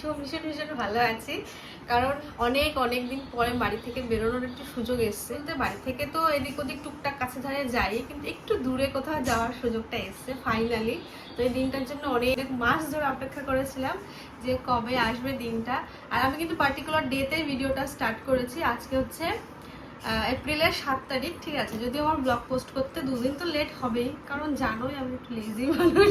ভীষণ ভীষণ ভীষণ ভালো আছি। কারণ অনেক অনেক দিন পরে বাড়ি থেকে বেরোনোর একটু সুযোগ এসছে। তো বাড়ি থেকে তো এদিক ওদিক টুকটাক কাছে ধারে যাই, কিন্তু একটু দূরে কোথাও যাওয়ার সুযোগটা এসছে ফাইনালি তো এই দিনটার জন্য অনেক মাস ধরে অপেক্ষা করেছিলাম যে কবে আসবে দিনটা। আর আমি কিন্তু পার্টিকুলার ডেতে ভিডিওটা স্টার্ট করেছি, আজকে হচ্ছে এপ্রিলের সাত তারিখ, ঠিক আছে? যদি আমার ব্লগ পোস্ট করতে দুদিন তো লেট হবেই, কারণ জানোই আমি একটু লেজি মানুষ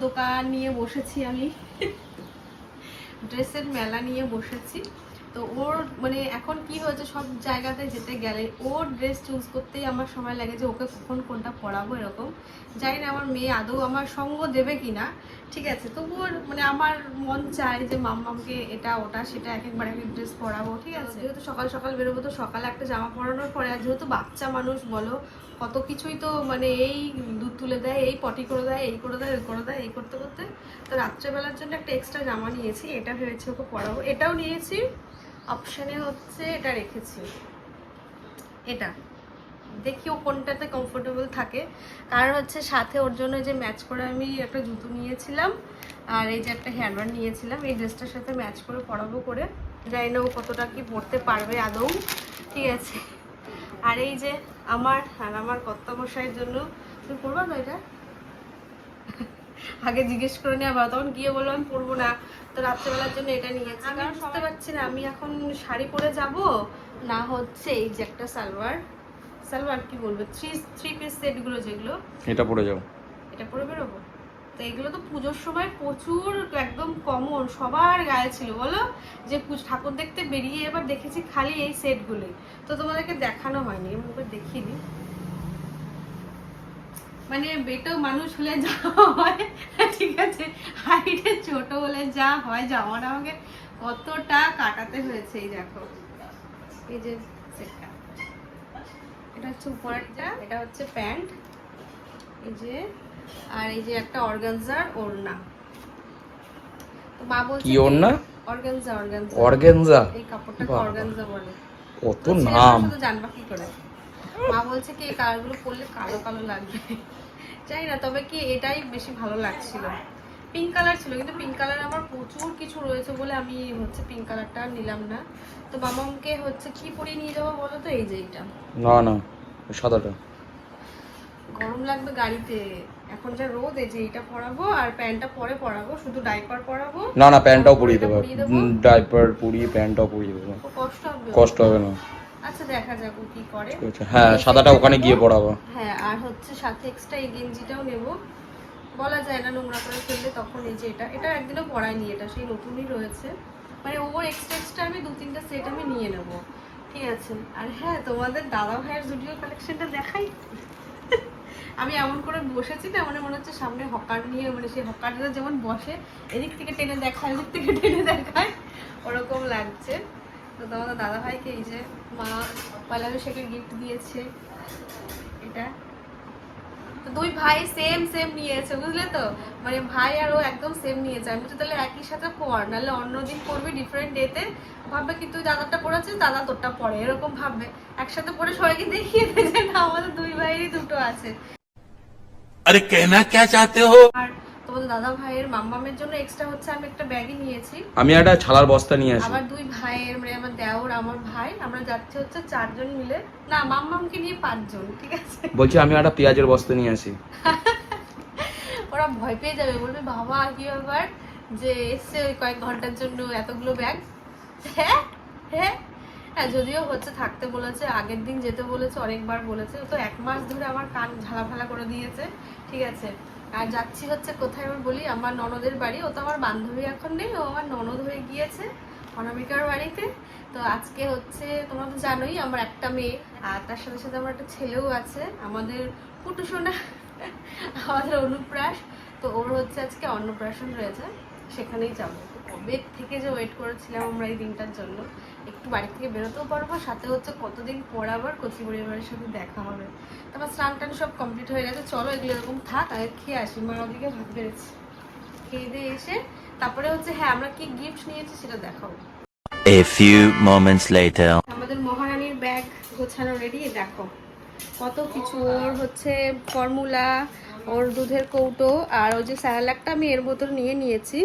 দোকান নিয়ে বসেছি আমি। ড্রেসের মেলা নিয়ে বসেছি। তো ওর মানে এখন কি হয়েছে, সব জায়গাতে যেতে গেলে ওর ড্রেস চুজ করতেই আমার সময় লাগে যে ওকে কখন কোনটা পরাবো এরকম। জানি না আমার মেয়ে আদৌ আমার সঙ্গ দেবে কি না ঠিক আছে? তবুও মানে আমার মন চায় যে মাম্মামকে এটা, ওটা, সেটা এক একবার এক এক ড্রেস পরাবো, ঠিক আছে? যেহেতু সকাল সকাল বেরোবো তো সকালে একটা জামা পরানোর পরে, আর যেহেতু বাচ্চা মানুষ বলো, কত কিছুই তো মানে এই দুধ তুলে দেয়, এই পটি করে দেয়, এই করে দেয়, ওই করে দেয়, এই করতে করতে, তো রাত্রেবেলার জন্য একটা এক্সট্রা জামা নিয়েছি, এটা ভেবেছি ওকে পরাবো। এটাও নিয়েছি অপশানে হচ্ছে এটা রেখেছি। এটা। দেখি ও কোনটাতে কমফোর্টেবল থাকে। কারণ হচ্ছে সাথে ওর জন্য যে ম্যাচ করে আমি একটা জুতো নিয়েছিলাম, আর এই যে একটা হেয়ারব্যান্ড নিয়েছিলাম, এই ড্রেসটার সাথে ম্যাচ করে পরাবো করে। জানি না ও কতটা কি পরতে পারবে আদৌ, ঠিক আছে। আর এই যে আমার আর আমার কর্তামশাইয়ের জন্য তুমি পরবা তো এটা? আগে জিজ্ঞেস করে নেওয়া তখন গিয়ে বলল আমি পরবো না। তো রাত্রেবেলার জন্য এটা নিয়েছি। কারণ বুঝতে পারছি না আমি এখন শাড়ি পরে যাব? না হচ্ছে এই যে একটা সালোয়ার। সালোয়ার কি বলব? থ্রি থ্রি পিস সেটগুলো যেগুলো। এটা পরে যাও। এটা পরে বেরোবো? তো এগুলো তো পুজোর সময় প্রচুর একদম কমন সবার গায়ে ছিল বলো? যে ঠাকুর দেখতে বেরিয়ে এবার দেখেছি খালি এই সেটগুলোই তো তোমাদেরকে দেখানো হয়নি আমি দিই মানে বেটো মানুষ হলে যা হয় ঠিক আছে? হাইটে ছোট হলে যা হয় জামাটা আমাকে কতটা কাটাতে হয়েছে এই দেখো। এই যে সেটটা। এটা হচ্ছে উপরেরটা এটা হচ্ছে প্যান্ট। এই যে আর এই যে একটা অর্গানজার ওড়না। তো মা বলছে কি ওড়না? Organza organza. অর্গেনজা? এই। অর্গানজা বলে। কত নাম। শুধু জানবা কি করে? মা বলছে কি এই কালারগুলো পরলে কালো কালো লাগবে। জানি না তবে কি এটাই বেশি ভালো লাগছিল। পিঙ্ক কালার ছিল কিন্তু পিঙ্ক কালার আমার প্রচুর কিছু রয়েছে বলে আমি হচ্ছে পিঙ্ক কালারটা নিলাম না। তো মামাকে হচ্ছে কি পরিয়ে নিয়ে যাব বলো তো? এই যে এইটা। না না সাদাটা। গরম লাগবে গাড়িতে। এখন যা রোদ এই যে এইটা পরাবো আর প্যান্টটা পরে পরাবো শুধু ডাইপার পরাবো। না না প্যান্টটাও পরিয়ে এটা দেবো। ডাইপার পরিয়ে প্যান্টটাও পরিয়ে দেবো। কষ্ট হবে। কষ্ট হবে না। আচ্ছা দেখা যাক ও কি করে। হ্যাঁ সাদাটা ওখানে গিয়ে পড়াবো। হ্যাঁ আর হচ্ছে সাথে এক্সট্রা এই গেঞ্জিটাও নেব। বলা যায় না নোংরা করে ফেললে তখন এই যে এটা এটা একদিনও পরাইনি এটা সেই নতুনই রয়েছে। মানে ওর এক্সট্রা এক্সট্রা আমি দু তিনটা সেট আমি নিয়ে নেব। ঠিক আছে আর হ্যাঁ তোমাদের দাদা ভাইয়ের জুডিও কালেকশনটা দেখাই। আমি এমন করে বসেছি না মানে মনে হচ্ছে সামনে হকার নিয়ে মানে সেই হকাররা যেমন বসে এদিক থেকে টেনে দেখায় এদিক থেকে টেনে দেখায় ওরকম লাগছে। তো তোমাদের দাদাভাইকে এই যে মা পালানো শেখের গিফট দিয়েছে। এটা। দুই ভাই সেম সেম নিয়েছে বুঝলে তো? মানে ভাই আর ও একদম সেম নিয়েছে। আমি তো তাহলে একই সাথে পর নাহলে অন্যদিন পরবি ডিফারেন্ট ডেতে ভাববে কিন্তু দাদাটা পড়াচ্ছে দাদা তোরটা পড়ে এরকম ভাববে। একসাথে পরে সবাইকে দেখিয়ে দেয় যে না আমাদের দুই ভাইয়েরই দুটো আছে। আরে কেনা কে চাতে হো? আর তোমাদের দাদা ভাইয়ের মাম্মামের জন্য এক্সট্রা হচ্ছে আমি একটা ব্যাগই নিয়েছি। আমি একটা ছালার বস্তা নিয়ে আসি। আবার দুই ভাইয়ের মানে আমার দেওর আমার ভাই আমরা যাচ্ছি হচ্ছে চারজন মিলে। না মাম্মামকে নিয়ে পাঁচজন ঠিক আছে? বলছি আমি একটা পেঁয়াজের বস্তা নিয়ে আসি। ওরা ভয় পেয়ে যাবে বলবে বাবা কি ব্যাপার? যে এসছে ওই কয়েক ঘণ্টার জন্য এতগুলো ব্যাগ হ্যাঁ হ্যাঁ। হ্যাঁ যদিও হচ্ছে থাকতে বলেছে আগের দিন যেতে বলেছে অনেকবার বলেছে। তো এক মাস ধরে আমার কান ঝালা ঝালাফালা করে দিয়েছে ঠিক আছে? আর যাচ্ছি হচ্ছে কোথায় আমি বলি, আমার ননদের বাড়ি। ও তো আমার বান্ধবী এখন নেই, ও আমার ননদ হয়ে গিয়েছে অনামিকার বাড়িতে। তো আজকে হচ্ছে, তোমরা তো জানোই, আমার একটা মেয়ে, আর তার সাথে সাথে আমার একটা ছেলেও আছে, আমাদের পুটুসোনা, আমাদের অনুপ্রাস। তো ওর হচ্ছে আজকে অন্নপ্রাশন রয়েছে, সেখানেই যাব। কবে থেকে যে ওয়েট করেছিলাম আমরা এই দিনটার জন্য। একটু বাড়ি থেকে বেরোতেও পারব সাথে হচ্ছে কতদিন পর আবার কচি পরিবারের সাথে দেখা হবে। তারপর স্নান টান সব কমপ্লিট হয়ে গেছে চলো এগুলো এরকম থাক আগে খেয়ে আসি মা ওদিকে ভাত বেড়েছি। খেয়ে দিয়ে এসে তারপরে হচ্ছে হ্যাঁ আমরা কি গিফট নিয়েছি সেটা দেখাবো। A few moments later. আমাদের মহারানীর ব্যাগ গোছানো রেডি দেখো। কত কিছু ওর হচ্ছে ফর্মুলা ওর দুধের কৌটো আর ওই যে স্যালাডটা আমি এর বোতল নিয়ে নিয়েছি।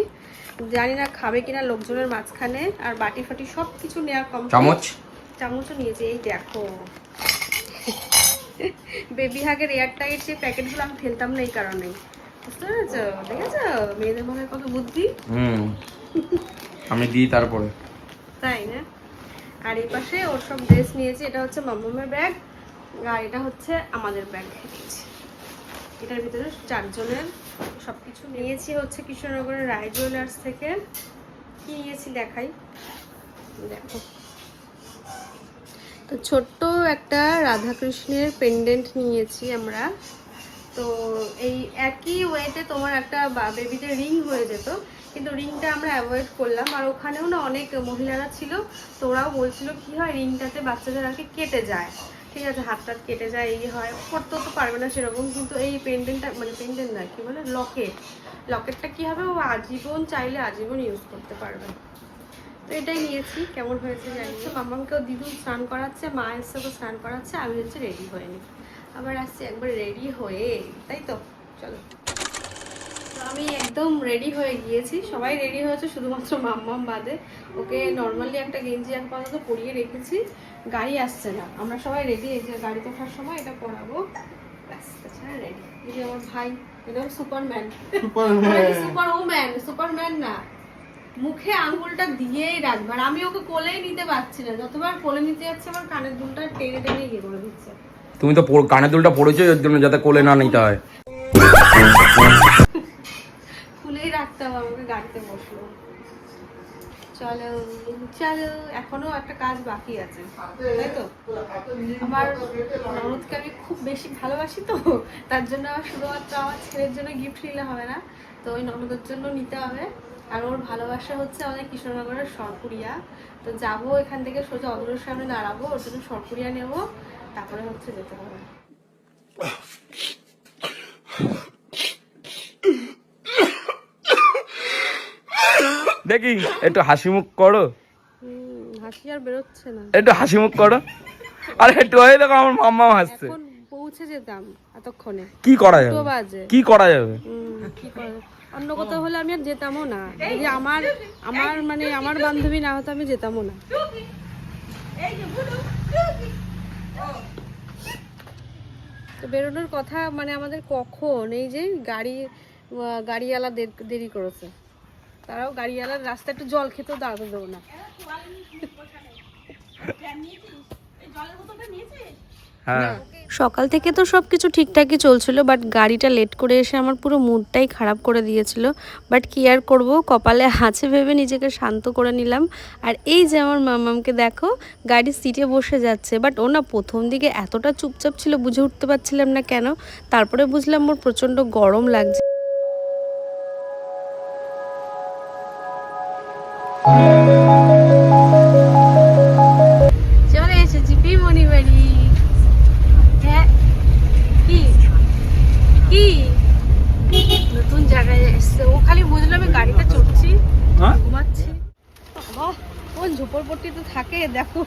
জানি না খাবে কিনা লোকজনের মাঝখানে আর বাটি ফাটি সব কিছু নেওয়া কম চামচ? চামচও নিয়েছি এই দেখো। বেবি হাগের এয়ার টাইট যে প্যাকেটগুলো আমি ফেলতাম না এই কারণে বুঝতে পেরেছ? দেখেছ? মেয়েদের মনে কত বুদ্ধি। হুম। আমি দিই তারপরে। তাই না? আর এই পাশে ওর সব ড্রেস নিয়েছি এটা হচ্ছে মামামের ব্যাগ আর এটা হচ্ছে আমাদের ব্যাগ এটার ভিতরে চারজনের সব কিছু নিয়েছি হচ্ছে কৃষ্ণনগরের রায় জুয়েলার্স থেকে। কি নিয়েছি দেখাই? দেখো। তো ছোট্ট একটা রাধাকৃষ্ণের পেন্ডেন্ট নিয়েছি আমরা। তো এই একই ওয়েতে তোমার একটা বেবিতে রিং হয়ে যেত। কিন্তু রিংটা আমরা অ্যাভয়েড করলাম। আর ওখানেও না অনেক মহিলারা ছিল। তো ওরাও বলছিল, কি হয়? রিংটাতে বাচ্চাদের আর কেটে যায়। ঠিক আছে হাত টাত কেটে যায়, এই হয়। করতেও তো পারবে না সেরকম, কিন্তু এই পেন্ডেন্টটা মানে পেন্ডেন্ট না, কি বলে লকেট লকেটটা কি হবে? ও আজীবন চাইলে আজীবন ইউজ করতে পারবে। তো এটাই নিয়েছি, কেমন হয়েছে জানি না। মামাকেও দিদু স্নান করাচ্ছে, মা এসে ওকে স্নান করাচ্ছে, আমি হচ্ছে রেডি হয়নি আবার আসছি একবার রেডি হয়ে, তাই তো? চলো। আমি একদম রেডি হয়ে গিয়েছি। সবাই রেডি হয়েছে, শুধুমাত্র মাম্মাম বাদে। ওকে নর্মালি একটা গেঞ্জি আপাতত পরিয়ে রেখেছি। গাড়ি আসছে না। আমরা সবাই রেডি এই যে গাড়িতে ওঠার সময় এটা পরাবো ব্যাস তাছাড়া রেডি এই যে আমার ভাই এটা সুপারম্যান সুপার ওম্যান সুপারম্যান না। মুখে আঙ্গুলটা দিয়েই রাখবে। আর আমি ওকে কোলেই নিতে পারছি না। যতবার কোলে নিতে যাচ্ছে আমার কানের দুলটা টেনে টেনে ইয়ে করে দিচ্ছে। তুমি তো কানের দুলটা পড়েছো এর জন্য যাতে কোলে না নিতে হয়। খুলেই রাখতে হবে আমাকে গাড়িতে বসল। চলো চলো এখনও একটা কাজ বাকি আছে তাই তো? আমার ননদকে আমি খুব বেশি ভালোবাসি তো তার জন্য আমার শুধুমাত্র আমার ছেলের জন্য গিফট নিলে হবে না তো ওই ননদের জন্য নিতে হবে। আর ওর ভালোবাসা হচ্ছে আমাদের কৃষ্ণনগরের সরপুরিয়া তো যাব এখান থেকে সোজা অদূরের সামনে দাঁড়াবো ওর জন্য সরপুরিয়া নেব তারপরে হচ্ছে যেতে হবে। দেখি একটু হাসি মুখ করো। হাসি আর বেরোচ্ছে না। একটু হাসি মুখ করো। আরে একটু হয়ে দেখো আমার মাম্মা হাসছে। পৌঁছে যেতাম এতক্ষণে। কি করা যাবে? কি করা যাবে? কি করে? অন্য কোথাও হলে আমি আর যেতামও না। যদি আমার আমার মানে আমার বান্ধবী না হতো আমি যেতামও না। তো বেরোনোর কথা মানে আমাদের কখন? এই যে গাড়ি গাড়িওয়ালা দেরি করেছে। তারাও গাড়িওয়ালার রাস্তায় একটু জল খেতেও দাঁড়াতে দেবো না। হ্যাঁ। সকাল থেকে তো সব কিছু ঠিকঠাকই চলছিল বাট গাড়িটা লেট করে এসে আমার পুরো মুডটাই খারাপ করে দিয়েছিল। বাট কি আর করব কপালে আছে ভেবে নিজেকে শান্ত করে নিলাম। আর এই যে আমার মামামকে দেখো গাড়ির সিটে বসে যাচ্ছে বাট ও না প্রথম দিকে এতটা চুপচাপ ছিল বুঝে উঠতে পারছিলাম না কেন। তারপরে বুঝলাম ওর প্রচণ্ড গরম লাগছে। চলে এসেছি পিমনি বাড়ি হ্যাঁ কি কি নতুন জায়গায় এসছে। ও খালি বুঝলো আমি গাড়িতে চড়ছি। হ্যাঁ? ঘুমাচ্ছি। কোন ঝোপড়পট্টিতে থাকে দেখো।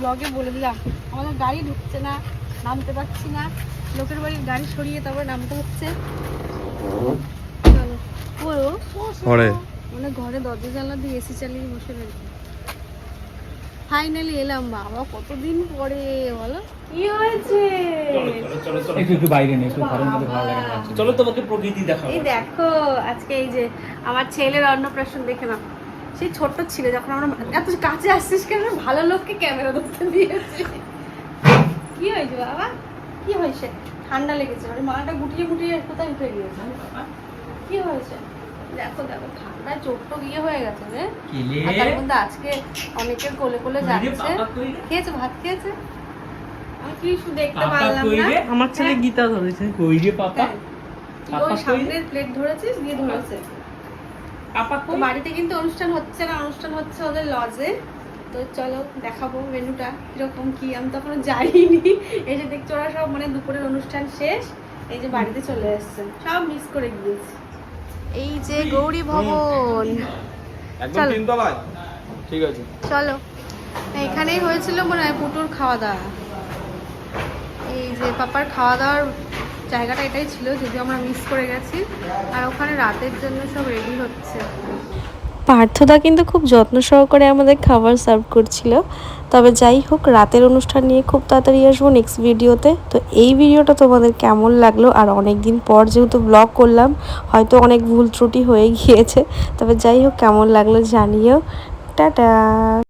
ব্লগে বলে দিলাম আমাদের গাড়ি ঢুকছে না নামতে পারছি না। লোকের বাড়ির গাড়ি সরিয়ে তারপরে নামতে হচ্ছে। চলো। মানে ঘরে দরজা জানলা দিয়ে এসি চালিয়ে বসে রয়েছে। ফাইনালি এলাম বাবা কতদিন পরে বলো। কি হয়েছে? একটু একটু বাইরে নেই একটু ঘরের মধ্যে ভালো লাগে না। চলো তোমাকে প্রকৃতি দেখাবো। এই দেখো আজকে এই যে আমার ছেলের অন্নপ্রাশন দেখে নাও। সেই ছোট্ট ছিল যখন আমরা এত কাছে আসছিস কেন? ভালো লোককে ক্যামেরা ধরতে দিয়েছি। কি হয়েছে বাবা? কি হয়েছে? ঠান্ডা লেগেছে। মানে মাটা গুটিয়ে গুটিয়ে কোথায় উঠে গিয়েছে? কি হয়েছে? দেখো দেখো ঠান্ডায় চোখ টোক হয়ে গেছে রে। তার মধ্যে আজকে অনেকের কোলে কোলে যাচ্ছে। পাপা কই রে? খেয়েছে ভাত খেয়েছে? আমি কি দেখতে পারলাম না? আমার ছেলে গীতা ধরেছে। কই রে পাপা? তাই? কি পাপা ওই সামনের প্লেট ধরেছিস দিয়ে ধরেছে। পাপা তো বাড়িতে কিন্তু অনুষ্ঠান হচ্ছে না অনুষ্ঠান হচ্ছে ওদের লজে তো চলো দেখাবো মেনুটা কীরকম কি আমি তো এখনও যাইনি। এসে দেখছি ওরা সব মানে দুপুরের অনুষ্ঠান শেষ এই যে বাড়িতে চলে এসছে। সব মিস করে গিয়েছি। এই যে গৌরী ভবন। একদম চলো। তিনতলায়? ঠিক আছে। চলো। এখানেই হয়েছিল মনে হয় পুটুর খাওয়া দাওয়া এই যে পাপার খাওয়া দাওয়ার জায়গাটা এটাই ছিল যদিও আমরা মিস করে গেছি। আর ওখানে রাতের জন্য সব রেডি হচ্ছে। পার্থদা কিন্তু খুব যত্ন সহকারে আমাদের খাবার সার্ভ করছিল। তবে যাই হোক, রাতের অনুষ্ঠান নিয়ে খুব তাড়াতাড়ি আসব নেক্সট ভিডিওতে তো এই ভিডিওটা তোমাদের কেমন লাগল? আর অনেক দিন পর যেহেতু ব্লগ করলাম, হয়তো অনেক ভুল ত্রুটি হয়ে গিয়েছে। তবে যাই হোক, কেমন লাগল জানিও। টাটা!